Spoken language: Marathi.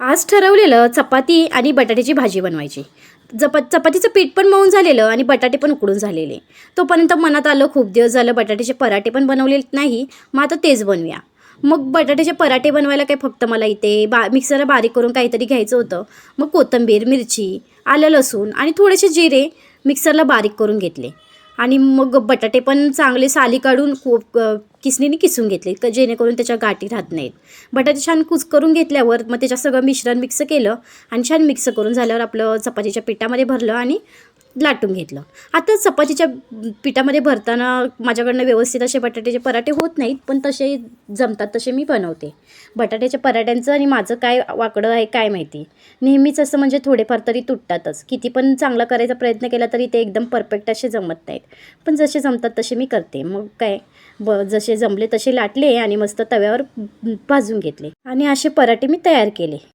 आज ठरवलेलं चपाती आणि बटाट्याची भाजी बनवायची. जप चपातीचं पीठ पण मऊन झालेलं आणि बटाटे पण उकडून झालेले. तोपर्यंत मनात आलं खूप दिवस झालं बटाट्याचे पराठे पण बनवले नाही मग आता तेच बनवूया. मग बटाट्याचे पराठे बनवायला काय फक्त मला इथे बा मिक्सरला बारीक करून काहीतरी घ्यायचं होतं. मग कोथिंबीर मिरची आलं लसूण आणि थोडेसे जिरे मिक्सरला बारीक करून घेतले. आणि मग बटाटे पण चांगले साली काढून खूप किसणीने किसून घेतले क- जेणेकरून त्याच्या गाठी राहत नाहीत. बटाटे छान कुच करून घेतल्यावर मग त्याच्या सगळं मिश्रण मिक्स केलं आणि छान मिक्स करून झाल्यावर आपलं चपातीच्या पिठामध्ये भरलं आणि लाटून घेतलं. आता चपातीच्या पिठामध्ये भरताना माझ्याकडनं व्यवस्थित असे बटाट्याचे पराठे होत नाहीत पण तसे जमतात तसे मी बनवते. बटाट्याच्या पराठ्यांचं आणि माझं काय वाकडं आहे काय माहिती. नेहमीच असं म्हणजे थोडेफार तरी तुटतातच. किती पण चांगला करायचा प्रयत्न केला तरी ते एकदम परफेक्ट असे जमत नाहीत. पण जसे जमतात तसे मी करते. मग काय? ब जसे जमले तसे लाटले आणि मस्त तव्यावर भाजून घेतले. आणि असे पराठे मी तयार केले.